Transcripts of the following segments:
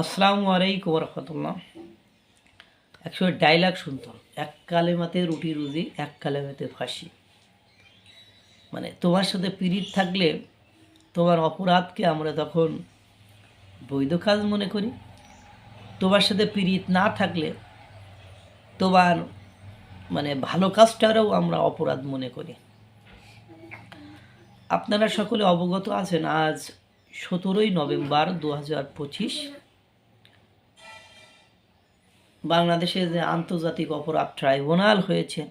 আসসালামু আলাইকুম রহমতুল্লাহ। একশো ডায়লগ শুনতাম, এক কালেমাতে রুটি রুজি, এক কালেমাতে ফাঁসি। মানে তোমার সাথে পীড়িত থাকলে তোমার অপরাধকে আমরা তখন বৈধ কাজ মনে করি। তোমার সাথে পীড়িত না থাকলে তোমার মানে ভালো কাজটারও আমরা অপরাধ মনে করি। আপনারা সকলে অবগত আছেন, আজ সতেরোই নভেম্বর দু হাজার পঁচিশ বাংলাদেশে যে আন্তর্জাতিক অপরাধ ট্রাইব্যুনাল হয়েছে,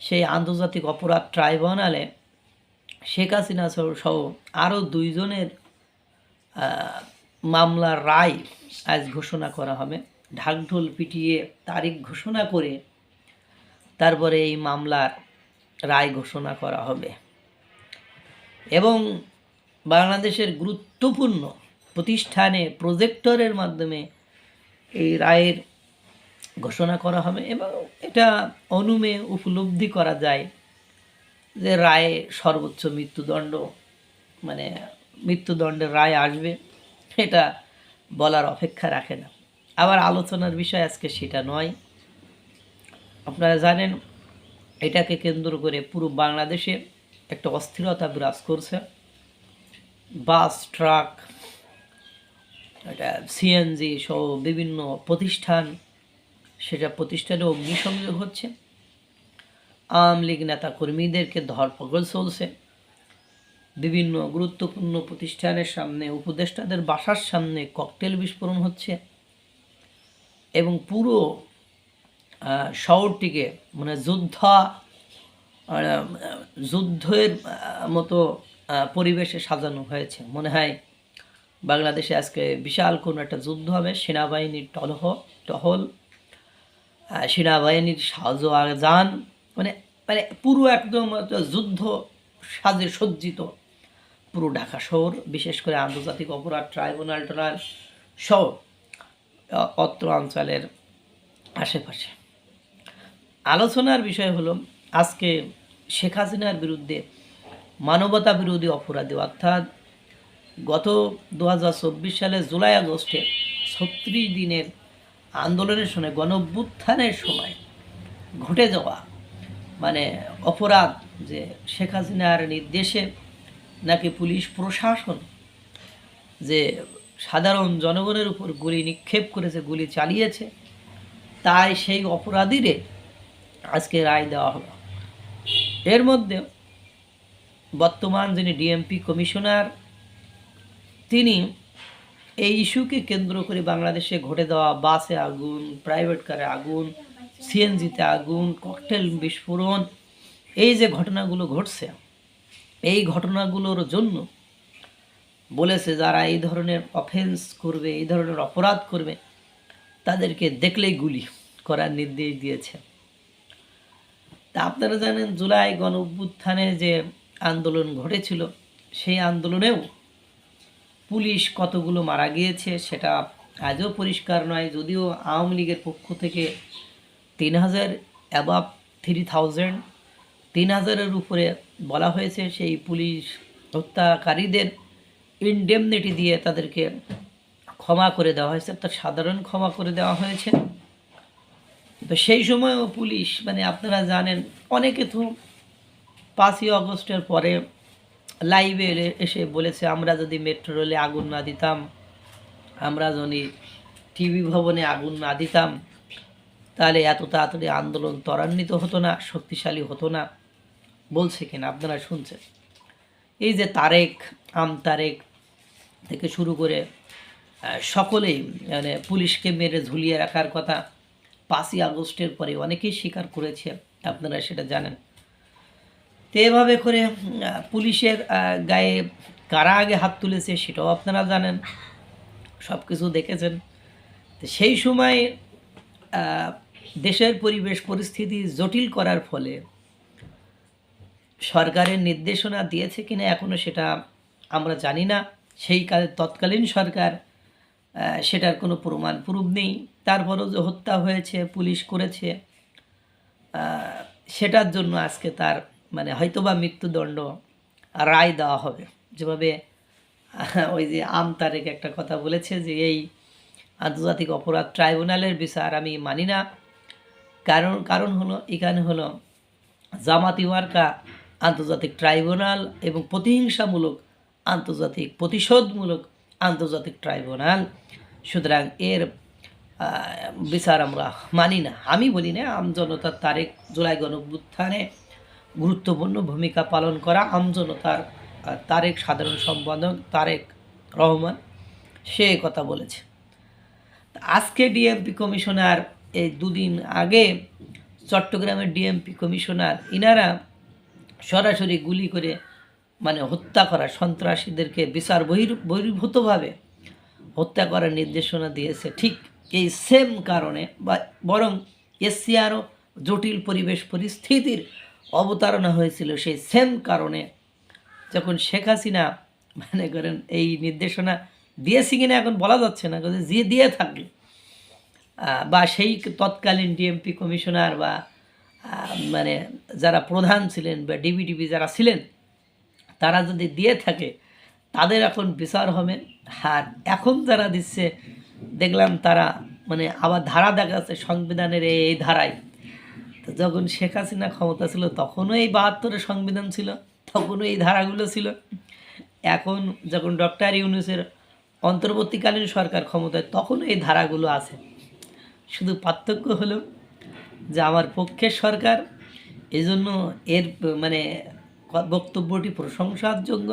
সেই আন্তর্জাতিক অপরাধ ট্রাইব্যুনালে শেখ হাসিনা সহ আরও দুইজনের মামলার রায় আজ ঘোষণা করা হবে। ঢাকঢোল পিটিয়ে তারিখ ঘোষণা করে তারপরে এই মামলার রায় ঘোষণা করা হবে। এবং বাংলাদেশের গুরুত্বপূর্ণ প্রতিষ্ঠানে প্রজেক্টরের মাধ্যমে এই রায়ের ঘোষণা করা হবে এবং এটা অনুমে উপলব্ধি করা যায় যে রায়ে সর্বোচ্চ মৃত্যুদণ্ড মানে মৃত্যুদণ্ডের রায় আসবে, এটা বলার অপেক্ষা রাখে না। আবার আলোচনার বিষয় আজকে সেটা নয়। আপনারা জানেন, এটাকে কেন্দ্র করে পুরো বাংলাদেশে একটা অস্থিরতা বিরাজ করছে। বাস, ট্রাক এটা সিএনজি সহ বিভিন্ন প্রতিষ্ঠান, সেটা প্রতিষ্ঠানে অগ্নিসংযোগ হচ্ছে। আওয়ামী লীগ নেতা কর্মীদেরকে ধরপকড় চলছে। বিভিন্ন গুরুত্বপূর্ণ প্রতিষ্ঠানের সামনে উপদেষ্টাদের বাসার সামনে ককটেল বিস্ফোরণ হচ্ছে এবং পুরো শহরটিকে মানে যুদ্ধ যুদ্ধের মতো পরিবেশে সাজানো হয়েছে। মনে হয় বাংলাদেশে আজকে বিশাল কোনো একটা যুদ্ধ হবে, সেনাবাহিনীর টলহ, টহল সেনাবাহিনীর সাহায্যান মানে মানে পুরো একদম যুদ্ধ সাজে সজ্জিত। পুরো ঢাকা শহর, বিশেষ করে আন্তর্জাতিক অপরাধ ট্রাইব্যুনাল ট্রাইল সহ অত্র অঞ্চলের আশেপাশে। আলোচনার বিষয় হলো, আজকে শেখ হাসিনার বিরুদ্ধে মানবতা বিরোধী অপরাধী, অর্থাৎ গত দু সালে জুলাই আগস্টে ছত্রিশ দিনের আন্দোলনের সময়, গণভ্যুত্থানের সময় ঘটে যাওয়া মানে অপরাধ যে শেখ হাসিনার নির্দেশে নাকি পুলিশ প্রশাসন যে সাধারণ জনগণের উপর গুলি নিক্ষেপ করেছে, গুলি চালিয়েছে, তাই সেই অপরাধীরে আজকে রায় দেওয়া হলো। এর মধ্যে বর্তমান যিনি ডিএমপি কমিশনার তিনি এই ইস্যুকে কেন্দ্র করে বাংলাদেশে ঘটে দেওয়া বাসে আগুন প্রাইভেট কারে আগুন সিএনজিতে আগুন ককটেল বিস্ফোরণ, এই যে ঘটনাগুলো ঘটছে, এই ঘটনাগুলোর জন্য বলেছে যারা এই ধরনের অফেন্স করবে, এই ধরনের অপরাধ করবে, তাদেরকে দেখলেই গুলি করার নির্দেশ দিয়েছে। তা আপনারা জানেন, জুলাই গণ অভ্যুত্থানে যে আন্দোলন ঘটেছিল, সেই আন্দোলনেও পুলিশ কতগুলো মারা গিয়েছে সেটা আজও পরিষ্কার নয়, যদিও আওয়ামী লীগের পক্ষ থেকে তিন হাজার অ্যাবাব থ্রি থাউজেন্ড তিন হাজারের উপরে বলা হয়েছে সেই পুলিশ হত্যাকারীদের ইনডেমনিটি দিয়ে তাদেরকে ক্ষমা করে দেওয়া হয়েছে, অর্থাৎ সাধারণ ক্ষমা করে দেওয়া হয়েছে। তো সেই সময়ও পুলিশ মানে আপনারা জানেন, অনেকে তো পাঁচই অগস্টের পরে লাইভে এসে বলেছে, আমরা যদি মেট্রো রেলে আগুন না দিতাম, আমরা যদি টিভি ভবনে আগুন না দিতাম, তাহলে এত তাড়াতাড়ি আন্দোলন ত্বরান্বিত হতো না, শক্তিশালী হতো না। বলছে কিনা, আপনারা শুনছেন? এই যে তারেক, আম তারেক থেকে শুরু করে সকলেই মানে পুলিশকে মেরে ঝুলিয়ে রাখার কথা, পাঁচই আগস্টের পরে অনেকেই স্বীকার করেছে, আপনারা সেটা জানেন। তো এভাবে করে পুলিশের গায়ে কারা আগে হাত তুলেছে সেটাও আপনারা জানেন সব কিছু দেখেছেন। তো সেই সময় দেশের পরিবেশ, পরিস্থিতি জটিল করার ফলে সরকারের নির্দেশনা দিয়েছে কিনা এখনও সেটা আমরা জানি না। সেই কালে, তৎকালীন সরকার সেটার কোনো প্রমাণ প্রুফ নেই। তারপরেও যে হত্যা হয়েছে, পুলিশ করেছে সেটার জন্য আজকে তার মানে হয়তোবা মৃত্যুদণ্ড রায় দেওয়া হবে। যেভাবে ওই যে আম তারেক একটা কথা বলেছে যে, এই আন্তর্জাতিক অপরাধ ট্রাইব্যুনালের বিচার আমি মানি না। কারণ কারণ হলো, এখানে হলো, জামাতি মার্কা আন্তর্জাতিক ট্রাইব্যুনাল এবং প্রতিহিংসামূলক আন্তর্জাতিক প্রতিশোধমূলক আন্তর্জাতিক ট্রাইব্যুনাল। সুতরাং এর বিচার আমরা মানি না। আমি বলি না আমজনতার তারেক জুলাই গণভ্যুত্থানে গুরুত্বপূর্ণ ভূমিকা পালন করা আমজনতার তারেক সাধারণ সম্পাদক তারেক রহমান, সে কথা বলেছে। আজকে ডিএমপি কমিশনার, এই দুদিন আগে চট্টগ্রামের ডিএমপি কমিশনার, ইনারা সরাসরি গুলি করে মানে হত্যা করা সন্ত্রাসীদেরকে বিচার বহির, বহির্ভূতভাবে হত্যা করার নির্দেশনা দিয়েছে। ঠিক এই সেম কারণে বা বরং এসসি আরও জটিল পরিবেশ পরিস্থিতির অবতারণা হয়েছিল সেই সেম কারণে যখন শেখ হাসিনা মানে করেন এই নির্দেশনা দিয়েছি কিনা এখন বলা যাচ্ছে না, কিন্তু যে দিয়ে থাকলে বা সেই তৎকালীন ডিএমপি কমিশনার বা মানে যারা প্রধান ছিলেন বা ডিবিডিবি যারা ছিলেন, তারা যদি দিয়ে থাকে, তাদের এখন বিচার হবে। আর এখন যারা দিচ্ছে, দেখলাম তারা মানে আবার ধারা দেখাচ্ছে সংবিধানের এই ধারায়। যখন শেখ হাসিনা ক্ষমতা ছিল, তখনও এই বাহাত্তরের সংবিধান ছিল, তখনও এই ধারাগুলো ছিল। এখন যখন ডক্টর ইউনুসের অন্তর্বর্তীকালীন সরকার ক্ষমতায়, তখনও এই ধারাগুলো আছে। শুধু পার্থক্য হলো যে আমার পক্ষের সরকার, এজন্য এর মানে বক্তব্যটি প্রশংসার যোগ্য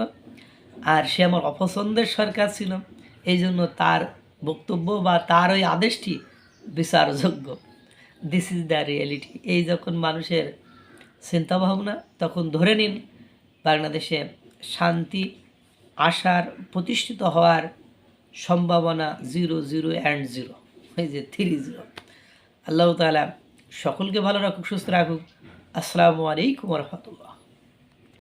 আর সে আমার অপছন্দের সরকার ছিল এই জন্য তার বক্তব্য বা তার ওই আদেশটি বিচারযোগ্য। দিস ইজ দ্য রিয়েলিটি এই যখন মানুষের চিন্তা ভাবনা তখন ধরে নিন বাংলাদেশে শান্তি আসার প্রতিষ্ঠিত হওয়ার সম্ভাবনা জিরো জিরো অ্যান্ড জিরো এই যে থ্রি জিরো আল্লাহ তালা সকলকে ভালো রাখুক, সুস্থ রাখুক। আসসালামু আলাইকুম রহমতুল্লাহ।